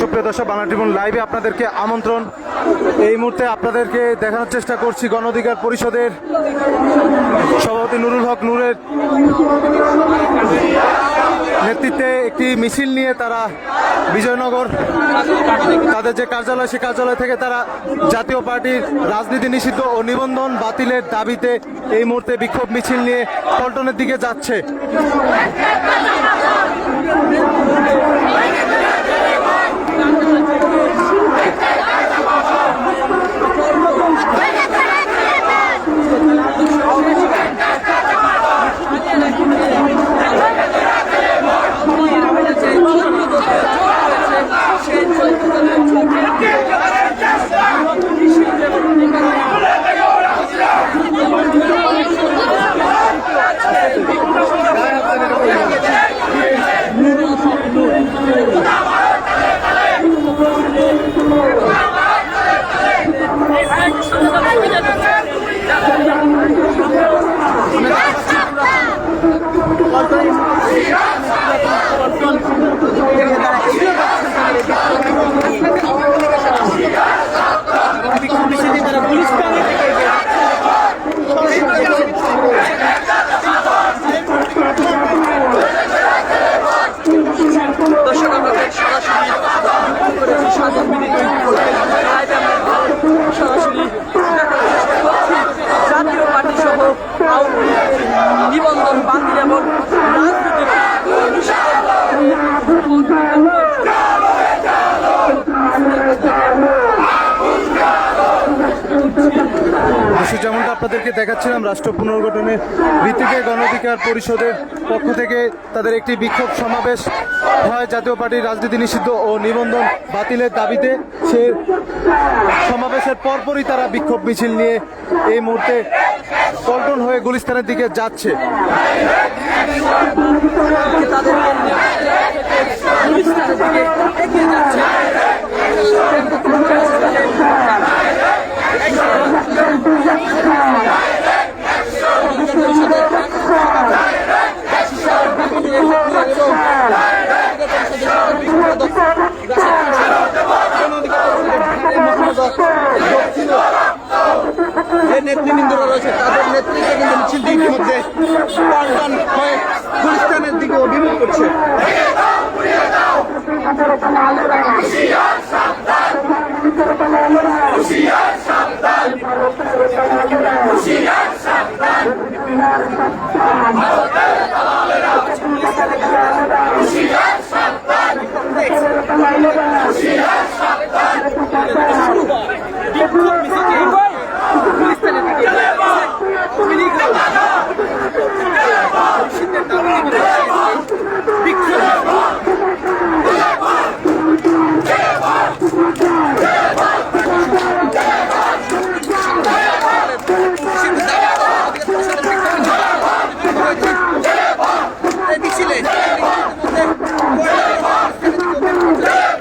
সুপ্রিয় দর্শক, বাংলা ট্রিবিউন লাইভে আপনাদেরকে আমন্ত্রণ। এই মুহূর্তে আপনাদেরকে দেখানোর চেষ্টা করছি গণ অধিকার পরিষদের সভাপতি নুরুল হক নূরের নেতৃত্বে একটি মিছিল নিয়ে তারা বিজয়নগর, তাদের যে কার্যালয় সেই কার্যালয় থেকে তারা জাতীয় পার্টির রাজনীতি নিষিদ্ধ ও নিবন্ধন বাতিলের দাবিতে এই মুহূর্তে বিক্ষোভ মিছিল নিয়ে পল্টনের দিকে যাচ্ছে দর্শক আমাদের সরাসরি করেছি সাধারণ মিনিট লাইভে আমরা সরাসরি জাতীয় পার্টি সহ আওয়ামী লীগ নিবন্ধন বাতিল এবং রাজনৈতিক দর্শক যেমনটা আপনাদেরকে দেখাচ্ছিলাম, রাষ্ট্র পুনর্গঠনের ভিত্তিতে গণঅধিকার পরিষদের পক্ষ থেকে তাদের একটি বিক্ষোভ সমাবেশ হয়। জাতীয় পার্টির রাজনীতি নিষিদ্ধ ও নিবন্ধন বাতিলের দাবিতে সে সমাবেশের পরপরই তারা বিক্ষোভ মিছিল নিয়ে এই মুহূর্তে পল্টন হয়ে গুলিস্তানের দিকে যাচ্ছে। যাচ্ছে। যে নেতৃবৃন্দরা রয়েছে তাদের নেতৃত্বে কিন্তু মিছিলটি ইতিমধ্যে পাল্টান হয়ে গুলিস্তানের দিকে অভিমুখ করছে গুলিস্তানের দিকে আওয়ামী লীগ বিক্ষোভ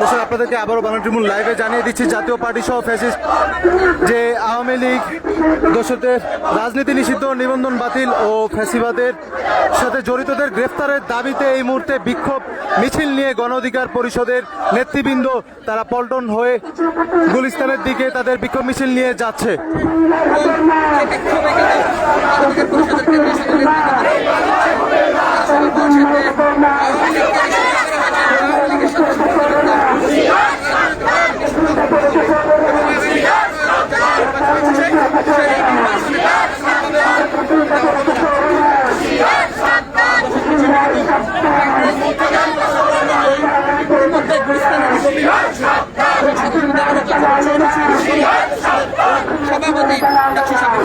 দর্শক আপনাদেরকে আবারও বাংলা ট্রিবিউন লাইভে জানিয়ে দিচ্ছি, জাতীয় পার্টি সহ ফ্যাসিস্ট যে আওয়ামী লীগ দোষদের রাজনীতি নিষিদ্ধ, নিবন্ধন বাতিল ও ফ্যাসিবাদের সাথে জড়িতদের গ্রেফতারের দাবিতে এই মুহূর্তে বিক্ষোভ, মিছিল নিয়ে গণ অধিকার পরিষদের নেতৃবৃন্দ তারা পল্টন হয়ে গুলিস্তানের দিকে তাদের বিক্ষোভ মিছিল নিয়ে যাচ্ছে। সভাপতি ডাক্তার সাহেব।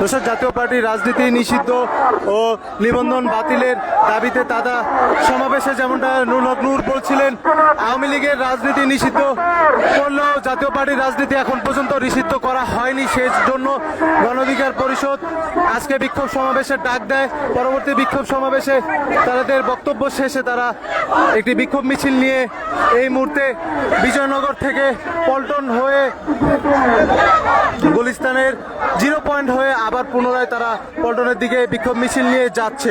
দোষর জাতীয় পার্টির রাজনীতি নিষিদ্ধ ও নিবন্ধন বাতিলের দাবিতে তারা সমাবেশে যেমনটা নুর হক নূর বলছিলেন, আওয়ামী লীগের রাজনীতি নিষিদ্ধ করলেও জাতীয় পার্টির রাজনীতি এখন পর্যন্ত নিষিদ্ধ করা হয়নি সেই জন্য গণঅধিকার পরিষদ আজকে বিক্ষোভ সমাবেশের ডাক দেয়। পরবর্তী বিক্ষোভ সমাবেশে তাদের বক্তব্য শেষে তারা একটি বিক্ষোভ মিছিল নিয়ে এই মুহূর্তে বিজয়নগর থেকে পল্টন হয়ে গুলিস্তানের জিরো পয়েন্ট হয়ে আবার পুনরায় তারা পল্টনের দিকে বিক্ষোভ মিছিল নিয়ে যাচ্ছে।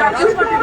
Thank you.